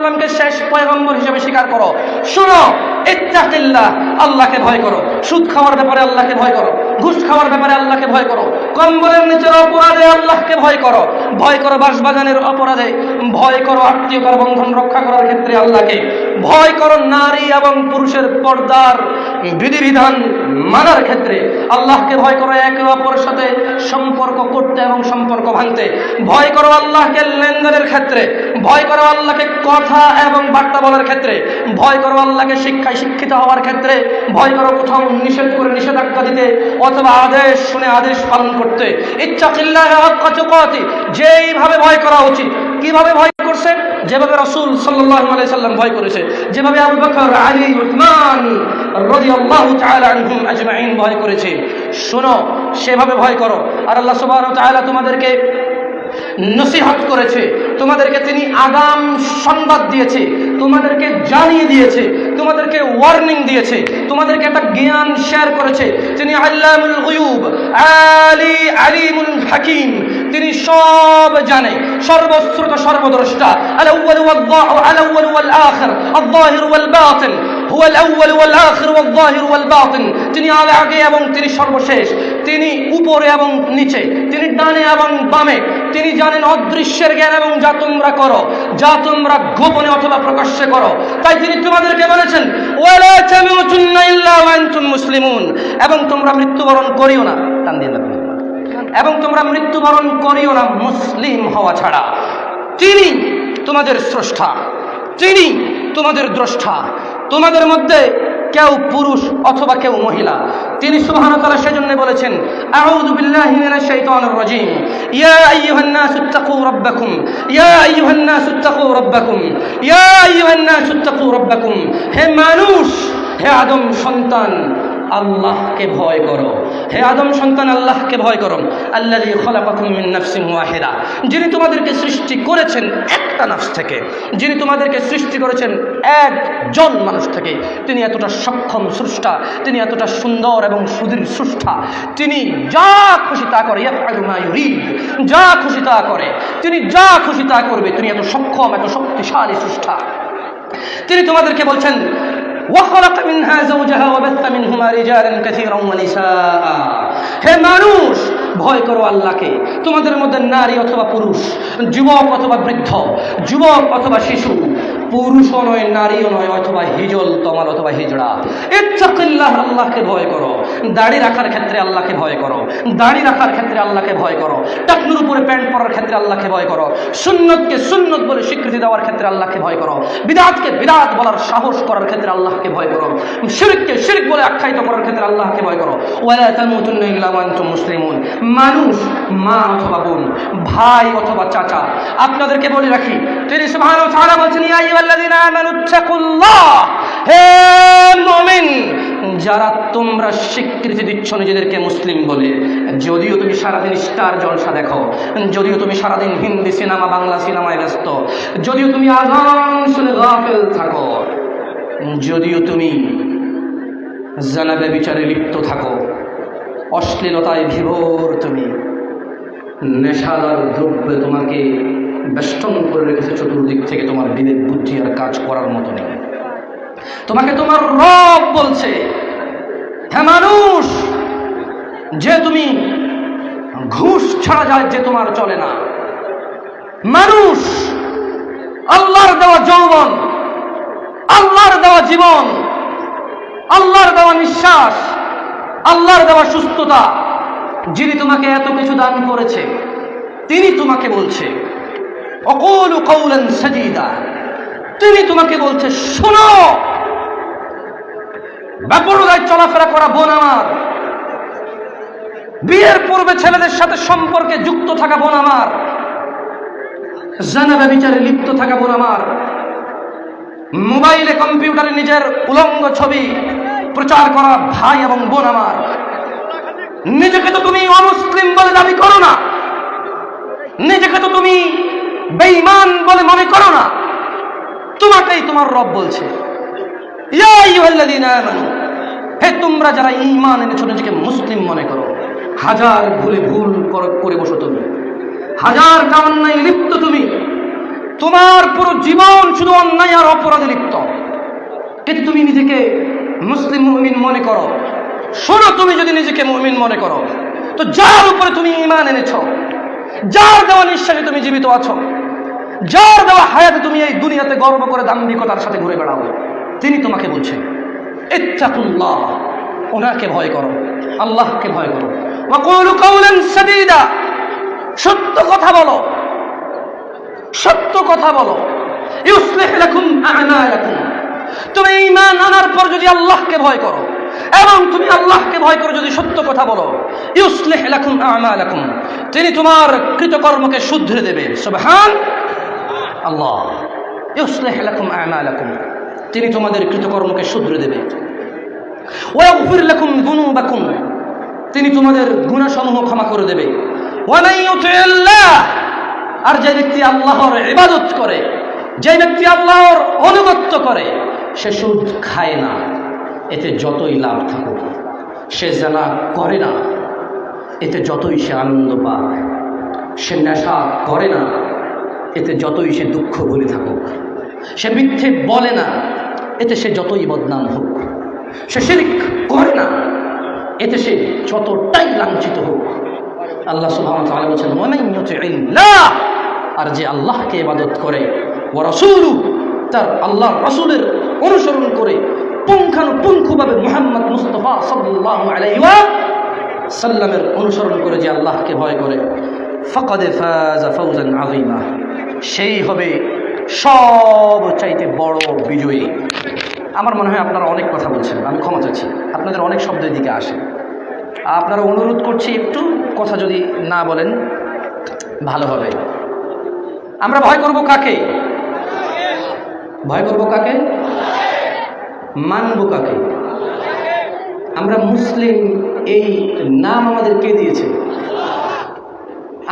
সাল্লামকে শেষ পয়গম্বর হিসেবে স্বীকার করো। শোনো, ইত্তাকিল্লাহ, আল্লাহকে ভয় করো। সুদ খাওয়ার ব্যাপারে আল্লাহকে ভয় করো। ঘুষ খাওয়ার ব্যাপারে আল্লাহকে ভয় করো। কম্বলের নিচের অপরাধে আল্লাহকে ভয় করো। ভয় করো বাঁশবাগানের অপরাধে। ভয় করো আত্মীয়তার বন্ধন রক্ষা করার ক্ষেত্রে আল্লাহকে। ভয় করো নারী এবং পুরুষের পর্দার বিধিবিধান মানার ক্ষেত্রে। আল্লাহকে ভয় করো একে অপরের সাথে সম্পর্ক করতে এবং সম্পর্ক ভাঙতে। ভয় করো আল্লাহকে লেনদেনের ক্ষেত্রে। ভয় করো আল্লাহকে কথা এবং বার্তা বলার ক্ষেত্রে, ভয় করো আল্লাহকে শিক্ষায় শিক্ষিত হওয়ার ক্ষেত্রে, ভয় করো কোথাও নিষেধ করে নিষেধাজ্ঞা দিতে অথবা আদেশ শুনে আদেশ পালন করতে। ইচ্ছা চিল্লায় যেইভাবে ভয় করা উচিত। কীভাবে ভয় করছে? যেভাবে রসুল সাল্লাহ সাল্লাম ভয় করেছে। যেভাবে আবু বকর, আলী, উসমান ভয় করেছে। শোনো, সেভাবে ভয় করো। আর আল্লাহ তাআলা তোমাদেরকে নসিহত করেছে। তোমাদেরকে তিনি আগাম সংবাদ দিয়েছে, তোমাদেরকে জানিয়ে দিয়েছে, তোমাদেরকে ওয়ার্নিং দিয়েছে, তোমাদেরকে একটা জ্ঞান শেয়ার করেছে। তিনি আল্লাহুল আলী আলিমুল হাকিম তিনি সব জানে সর্বশ্রুত সর্বদ্রষ্টা আলাউয়াল ওয়াল আলাউয়াল ওয়াল আখির আল-যাহির ওয়াল বাতিন هو الأول والآخر والظاهر والباطن তিনি আগে আগে এবং তিনি সর্বশেষ তিনি উপরে এবং নিচে তিনি ডানে এবং বামে তিনি জানেন অদৃশ্যের জ্ঞান এবং যা তোমরা করো যা তোমরা গোপনে অথবা প্রকাশ্যে করো তাই তিনি তোমাদেরকে বলেছেন ওয়ালা তামুতুন্না ইল্লা ওয়া আনতুম মুসলিমুন এবং তোমরা মৃত্যুবরণ করিও না টান দিয়ে লাগবে এবং তোমরা মৃত্যুবরণ করিও না মুসলিম হওয়া ছাড়া। তিনি তোমাদের স্রষ্টা। তিনি তোমাদের দ্রষ্টা। তোমাদের মধ্যে কেউ পুরুষ অথবা কেউ মহিলা। তিনি তাআলা সেজন্য বলেছেন ইয়া ইয়া ইয়া হে মানুষ, হে আদম সন্তান আল্লাহকে ভয় করো। হে আদম সন্তান, আল্লাহকে ভয় করো। আল্লাহ যিনি তোমাদেরকে সৃষ্টি করেছেন একটা নাফস থেকে, যিনি তোমাদেরকে সৃষ্টি করেছেন একজন মানুষ থেকে, তিনি এতটা সক্ষম স্রষ্টা, তিনি এতটা সুন্দর এবং সুদীর স্রষ্টা, তিনি যা খুশি তা করে যা খুশি তা করে, তিনি যা খুশি তা করবে, তিনি এত সক্ষম, এত শক্তিশালী স্রষ্টা। তিনি তোমাদেরকে বলছেন وخلق منها زوجها وبث منهما رجالا كثيرا ونساء হে মানুষ ভয় করো আল্লাহকে তোমাদের মধ্যে নারী অথবা পুরুষ যুবক অথবা বৃদ্ধ যুবক অথবা শিশু পুরুষও নয়, নারীও নয়, অথবা হিজল, তমাল অথবা হিজড়া। ইত্তাকিল্লাহ, আল্লাহকে ভয় করো। দাড়ি রাখার ক্ষেত্রে আল্লাহকে ভয় করো। দাড়ি রাখার ক্ষেত্রে আল্লাহকে ভয় করো। টাকনুর উপরে প্যান্ট পরার ক্ষেত্রে আল্লাহকে ভয় করো। সুন্নতকে সুন্নত বলে স্বীকৃতি দেওয়ার ক্ষেত্রে আল্লাহকে ভয় করো। বিদাতকে বিদাত বলার সাহস করার ক্ষেত্রে আল্লাহকে ভয় করো। শিরককে শিরক বলে আখ্যায়িত করার ক্ষেত্রে আল্লাহকে ভয় করো। মুসলিমুন। মানুষ, মা অথবা বোন, ভাই অথবা চাচা, আপনাদেরকে বলে রাখি, তিনি সুবহানাহু ওয়া তাআলা বলছেন, ইয়া যারা তোমরা স্বীকৃতি দিচ্ছ নিজেদেরকে মুসলিম বলে, যদিও তুমি সারাদিন স্টার জলসা দেখো, যদিও তুমি সারাদিন হিন্দি সিনেমা, বাংলা সিনেমায় ব্যস্ত, যদিও তুমি আজান শুনে গাফেল থাকো, যদিও তুমি জানাবে বিচারে লিপ্ত থাকো, অশ্লীলতায় বিভোর তুমি, নেশাদার দ্রব্যে তোমাকে বেষ্টন করে রেখেছে চতুর্দিক থেকে তোমার বিবেক, বুদ্ধি আর কাজ করার মতো নেই। তোমাকে তোমার রব বলছে হ্যাঁ মানুষ, যে তুমি ঘুষ ছাড়া যায় যে তোমার চলে না। মানুষ, আল্লাহর দেওয়া যৌবন, আল্লাহর দেওয়া জীবন, আল্লাহর দেওয়া নিঃশ্বাস, আল্লাহর দেওয়া সুস্থতা, যিনি তোমাকে এত কিছু দান করেছে, তিনি তোমাকে বলছে। অকল কৌলেন সাজিদা। তিনি তোমাকে বলছে, শোনো ব্যাপরদায় চলাফেরা করা বোন আমার। বিয়ের পূর্বে ছেলেদের সাথে সম্পর্কে যুক্ত থাকা বোন আমার। জানাবে বিচারে লিপ্ত থাকা বোন আমার। মোবাইলে, কম্পিউটারে নিজের উলঙ্গ ছবি প্রচার করা ভাই এবং বোন আমার। নিজেকে তো তুমি অমুসলিম বলে দাবি করো না। নিজেকে তো তুমি বেঈমান বলে মনে করো না। তোমাকেই তোমার রব বলছে। হে তোমরা যারা ঈমান এনেছো নিজেকে মুসলিম মনে করো, হাজার ভুলে ভুল করে বসো তুমি। হাজার কামান্নায় লিপ্ত তুমি। তোমার পুরো জীবন শুধু অন্যায় আর অপরাধে লিপ্ত। কিন্তু তুমি নিজেকে মুসলিম মুমিন মনে করো। শোনো তুমি যদি নিজেকে মুমিন মনে করো, তো যার উপরে তুমি ইমান এনেছ, যার দেওয়া নিঃশ্বাসে তুমি জীবিত আছো যার দেওয়া হায়াতে তুমি এই দুনিয়াতে গর্ব করে দাম্ভিকতার সাথে ঘুরে বেড়াও। তিনি তোমাকে বলছেন, ইত্তাকুল্লাহ, ওনাকে ভয় করো, আল্লাহকে ভয় করো। সত্য কথা বলো, সত্য কথা বলো। তুমি ঈমান আনার পর যদি আল্লাহকে ভয় করো, এবং তুমি আল্লাহকে ভয় করো যদি সত্য কথা বলো, ইউসলিহ আ'মালাকুম, তিনি তোমার কৃতকর্মকে শুধরে দেবে। সুবহান আল্লাহ। ইউসলিহ লাকুম আ'মালাকুম। তিনি তোমাদের কৃতকর্মকে শুধরে দেবে। ওয়াগফির লাকুম যুনুবাকুম। তিনি তোমাদের গুনাহসমূহ ক্ষমা করে দেবে। আর যে ব্যক্তি আল্লাহর ইবাদত করে, যে ব্যক্তি আল্লাহর অনুগত্য করে, সে সুদ খায় না। এতে যতই লাভ থাকুক, সে জানা করে না। এতে যতই সে আনন্দ পাক, সে নেশা করে না। এতে যতই সে দুঃখ ভুলে থাকুক, সে মিথ্যে বলে না, এতে সে যতই বদনাম হোক, সে শিরিক করে না, এতে সে যতটাই লাঞ্ছিত হোক, আল্লাহ তাআলা বলেছেন আর যে আল্লাহকে ইবাদত করে, ওয়া রাসূলু তার আল্লাহর রাসূলের অনুসরণ করে পুঙ্খানুপুঙ্খভাবে মোহাম্মদ মুস্তাফা সাল্লাল্লাহু আলাইহি ওয়া সাল্লামের অনুসরণ করে যে আল্লাহকে ভয় করে। ফাকাদ ফাজা ফাওজান আযীমা। সেই হবে সব চাইতে বড় বিজয়ী। আমার মনে হয় আপনারা অনেক কথা বলছেন, আমি ক্ষমা চাচ্ছি। আপনাদের অনেক শব্দের দিকে আসে। আপনারা অনুরোধ করছি একটু কথা যদি না বলেন, ভালো হবে। আমরা ভয় করব কাকে? ভয় করব কাকে? মানব কাকে? আমরা মুসলিম, এই নাম আমাদের কে দিয়েছে?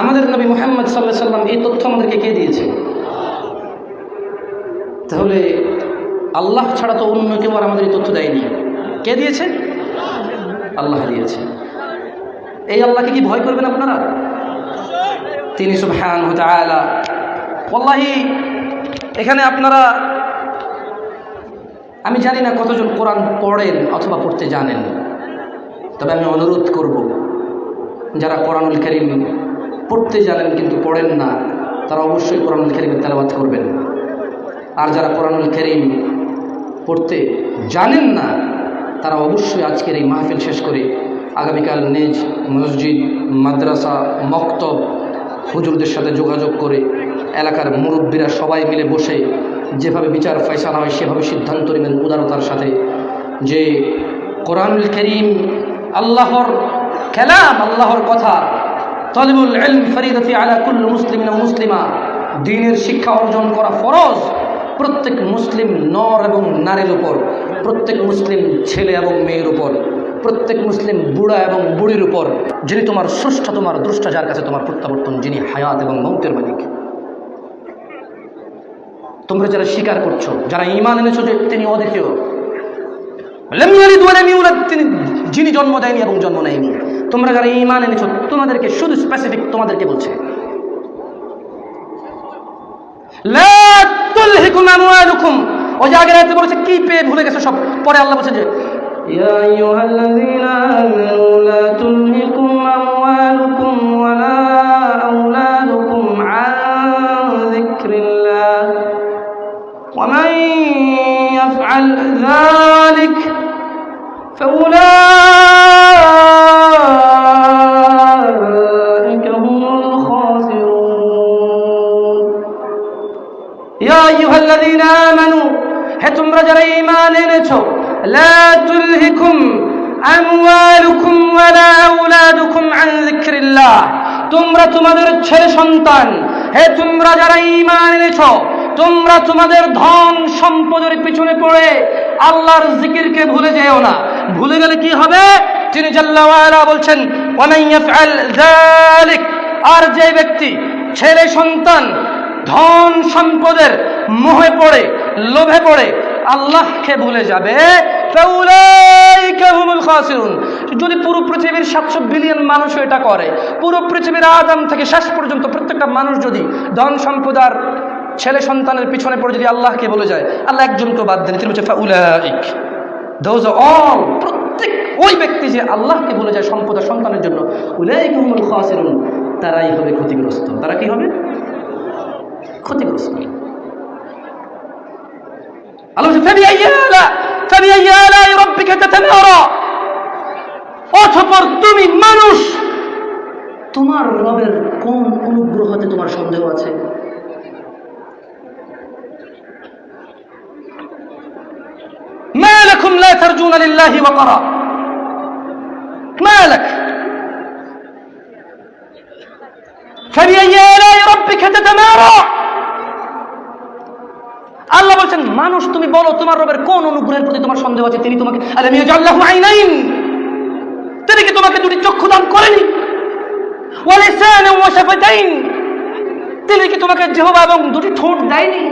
আমাদের নবী মোহাম্মদ সাল্লাহ সাল্লাম এই তথ্য আমাদেরকে কে দিয়েছে? তাহলে আল্লাহ ছাড়া তো অন্য কেউ আর আমাদের এই তথ্য দেয়নি। কে দিয়েছে? আল্লাহ দিয়েছে। এই আল্লাহকে কি ভয় করবেন আপনারা? তিনি সুবহান তাআলা, ওয়াল্লাহি, এখানে আপনারা, আমি জানি না কতজন কোরআন পড়েন অথবা পড়তে জানেন, তবে আমি অনুরোধ করব, যারা কোরআনুল করিম পড়তে জানেন কিন্তু পড়েন না, তারা অবশ্যই কোরআনুল করিমের তেলাওয়াত করবেন। আর যারা কোরআনুল করিম পড়তে জানেন না, তারা অবশ্যই আজকের এই মাহফিল শেষ করে আগামীকাল নিজ মসজিদ, মাদ্রাসা, মক্তব হুজুরদের সাথে যোগাযোগ করে এলাকার মুরব্বীরা সবাই মিলে বসে যেভাবে বিচার ফয়সালা হয়, সেভাবে সিদ্ধান্ত নেবেন উদারতার সাথে যে কোরআনুল করিম আল্লাহর খেলাম আল্লাহর কথা তলিবুল ইলম ফরিদতি আলা কুল্ল মুসলিম মুসলিমা। দিনের শিক্ষা অর্জন করা ফরজ। প্রত্যেক মুসলিম নর এবং নারীর উপর, প্রত্যেক মুসলিম ছেলে এবং মেয়ের উপর, প্রত্যেক মুসলিম বুড়া এবং বুড়ির উপর, যিনি তোমার স্রষ্টা, তোমার দ্রষ্টা, যার কাছে তোমার প্রত্যাবর্তন, যিনি হায়াত এবং মৌতের মালিক। তোমরা যারা স্বীকার করছ, যারা ইমান এনেছো যে তিনি অদ্বিতীয় তিনি যিনি জন্ম দেয়নি এবং জন্ম নেয়নি। তোমরা যারা ইমান এনেছো, তোমাদেরকে শুধু স্পেসিফিক তোমাদেরকে বলছে। ওই যে আয়াতে বলেছে, কি পেয়ে ভুলে গেছে সব? পরে আল্লাহ বলছে যে لا تلهكم أموالكم ولا أولادكم عن ذكر الله তোমরা তোমাদের ছেলে সন্তান হে তোমরা যারা ঈমান এনেছো তোমরা তোমাদের ধন সম্পদের পিছনে পড়ে আল্লাহর জিকিরকে ভুলে যেও না ভুলে গেলে কি হবে তিনি জাল্লাওয়ালা বলছেন ওয়ামান ইয়াফআল যালিক আর যে ব্যক্তি ছেলে সন্তান ধন সম্পদের মোহে পড়ে লোভে পড়ে আল্লাহকে ভুলে যাবে ফাউলাইকা হুমুল খাসিরুন যদি পুরো পৃথিবীর সাতশো বিলিয়ন মানুষ এটা করে, পুরো পৃথিবীর আদম থেকে শেষ পর্যন্ত প্রত্যেকটা মানুষ যদি ধন সম্পদার ছেলে সন্তানের পিছনে পড়ে যদি আল্লাহকে বলে যায়, আল্লাহ একজনকে বাদ দেন, তিনি প্রত্যেক ওই ব্যক্তি যে আল্লাহকে বলে যায় সম্পদ সন্তানের জন্য তারাই হবে ক্ষতিগ্রস্ত। তারা কি হবে? ক্ষতিগ্রস্ত। আল্লাহ বলছে ফাবিআইয়ি আলা ফাবিআইয়ি আলাই রাব্বিকা তাতামারা অতঃপর তুমি মানুষ তোমার রবের কোন অনুগ্রহতে তোমার সন্দেহ আছে ما لكم لا ترجون لله وقرا ما لك فبأي آلاء ربك تتمارى আল্লাহ বলছেন মানুষ, তুমি বলো, তোমার রবের কোন অনুগ্রহের প্রতি তোমার সন্দেহ আছে? তিনি তোমাকে তিনি কি তোমাকে দুটি চক্ষু দান করেনি? তিনি কি তোমাকে জিহ্বা এবং দুটি ঠোঁট দেয়নি?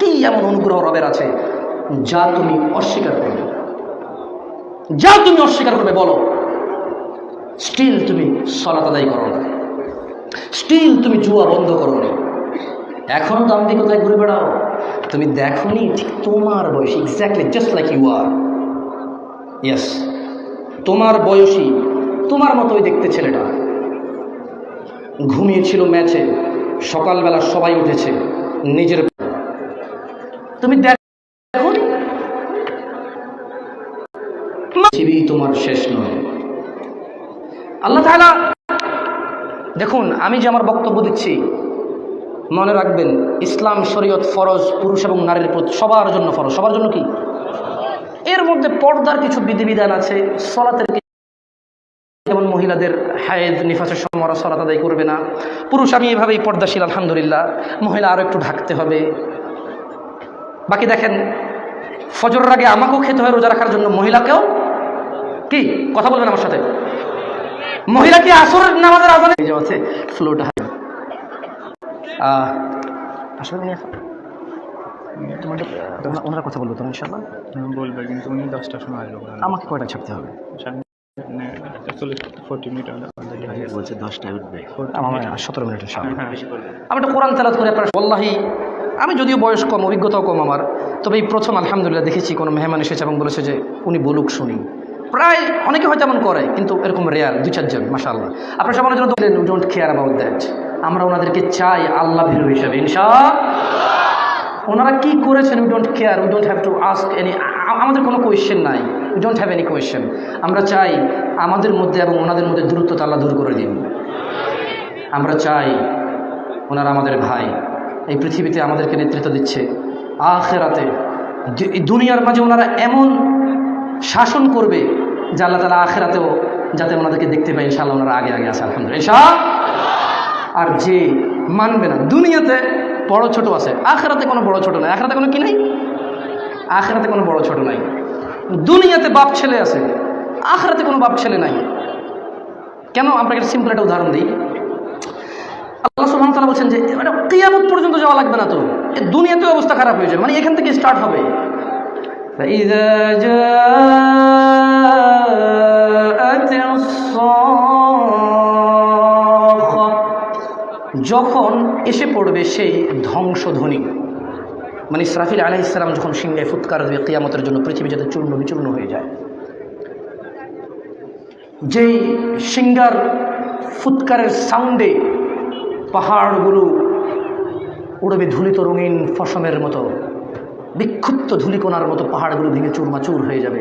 কি এমন অনুগ্রহ রবের আছে যা তুমি অস্বীকার করবে? যা তুমি অস্বীকার করবে, বলো। স্টিল তুমি সলাত আদায় করো না। স্টিল তুমি জুয়া বন্ধ করো না এখনও দাম্ভিকতায় ঘুরে বেড়াও? তুমি দেখোনি ঠিক তোমার বয়সী এক্স্যাক্টলি জাস্ট লাইক ইউ আর ইয়েস তোমার বয়সী, তোমার মতোই দেখতে ছেলেটা। ঘুমিয়েছিল ম্যাচে, সকালবেলা সবাই উঠেছে, নিজের তুমি দেখো তোমার শেষ নয়। আল্লাহ তাআলা দেখুন, আমি যে আমার বক্তব্য দিচ্ছি, মনে রাখবেন, ইসলাম শরীয়ত ফরজ, পুরুষ এবং নারীর প্রতি সবার জন্য ফরজ। সবার জন্য কি? এর মধ্যে পর্দার কিছু বিধিবিধান আছে। সলাতের যেমন মহিলাদের হায়েদ, নিফাসের সময় সলাত আদায় করবে না। পুরুষ, আমি এভাবেই পর্দাশীল, আলহামদুলিল্লাহ। মহিলা আরও একটু ঢাকতে হবে। বাকি দেখেন, ফজরের আগে আমাকেও খেতে হয়, রোজা রাখার জন্য মহিলাকেও কি? কথা বলবেন আমার সাথে? মহিলা কি আসরের নামাজের আজানে? আছে ফ্লোটা আসলে তোমাদের ওনারা কথা বলব তো ইনশাল্লাহ বলবে কিন্তু উনি দশটার সময় আসবে আমাকে কয়টা ছাড়তে হবে? ফোর্টি মিনিট বলছে দশটায় উঠবে। আমার সতেরো মিনিট ইনশাল্লাহ হ্যাঁ আমি একটা কোরআন তেলাত করে আপনার। বল্লাহি আমি যদিও বয়স কম অভিজ্ঞতাও কম আমার তবে এই প্রথম আলহামদুলিল্লাহ দেখেছি কোনো মেহমান এসেছে এবং বলেছে যে উনি বলুক শুনি। প্রায় অনেকে হয়তো এমন করে, কিন্তু এরকম রেয়ার দু চারজন মাসাল্লাহ আপনার সবার জন্য ডোন্ট কেয়ার অ্যাবাউট দ্যাট আমরা ওনাদেরকে চাই আল্লাহ ভীরু হিসাবে ইনশা ওনারা কি করেছেন we don't care we don't have to ask any আমাদের কোনো কোয়েশ্চেন নাই we don't have any question আমরা চাই আমাদের মধ্যে এবং ওনাদের মধ্যে দূরত্বতা আল্লাহ দূর করে দিন। আমরা চাই ওনারা আমাদের ভাই। এই পৃথিবীতে আমাদেরকে নেতৃত্ব দিচ্ছে। আখেরাতে দুনিয়ার মাঝে ওনারা এমন শাসন করবে যে আল্লাহ তালা আখেরাতেও যাতে ওনাদেরকে দেখতে পাই, ইনশাআল্লাহ ওনারা আগে আগে আসে আলহামদুলিল্লাহ। আর যে মানবে না, দুনিয়াতে বড় ছোট আছে, আখেরাতে কোনো বড় ছোট নাই। আখেরাতে কোনো কি নাই? আখেরাতে কোনো বড় ছোট নাই। দুনিয়াতে বাপ ছেলে আছে, আখেরাতে কোনো বাপ ছেলে নাই। কেন? আপনাকে একটা সিম্পল একটা উদাহরণ দিই। আল্লাহ সুহান তালা বলছেন যে, এটা কেয়ামত পর্যন্ত যাওয়া লাগবে না তো। এ দুনিয়াতে অবস্থা খারাপ হয়ে যাবে। মানে এখান থেকে স্টার্ট হবে। যখন এসে পড়বে সেই ধ্বংসধ্বনি মানে ইসরাফিল ইসলাম যখন সিংহে ফুৎকার দেবে, কিয়ামতের জন্য পৃথিবী যাতে চূর্ণ বিচূর্ণ হয়ে যায়। যেই সিঙ্গার ফুৎকারের সাউন্ডে পাহাড়গুলো উড়বে ধুলিত রঙিন ফসমের মতো, বিক্ষুব্ধ ধুলিকোনার মতো পাহাড়গুলো ভেঙে চুরমাচুর হয়ে যাবে।